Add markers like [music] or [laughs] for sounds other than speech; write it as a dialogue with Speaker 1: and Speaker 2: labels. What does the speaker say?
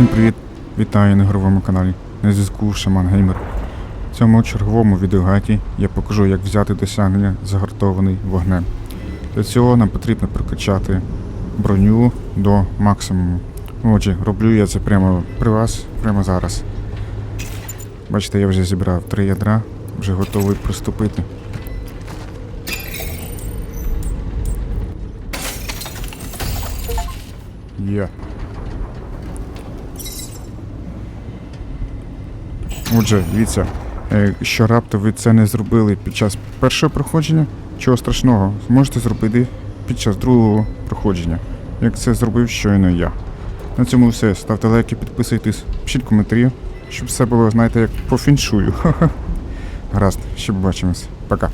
Speaker 1: Всім привіт! Вітаю на ігровому каналі. На зв'язку Шаман Геймер. В цьому черговому відеогаті я покажу, як взяти досягнення загартований вогнем. Для цього нам потрібно прокачати броню до максимуму. Отже, роблю я це прямо при вас, прямо зараз. Бачите, я вже зібрав три ядра, вже готовий приступити. Є. Отже, дивіться, е, що раптом ви це не зробили під час першого проходження, чого страшного, зможете зробити під час другого проходження, як це зробив щойно я. На цьому все. Ставте лайки, підписуйтесь, пишіть коментарі, щоб все було, знаєте, як по фіншую. [laughs] Гаразд, ще побачимось. Пока.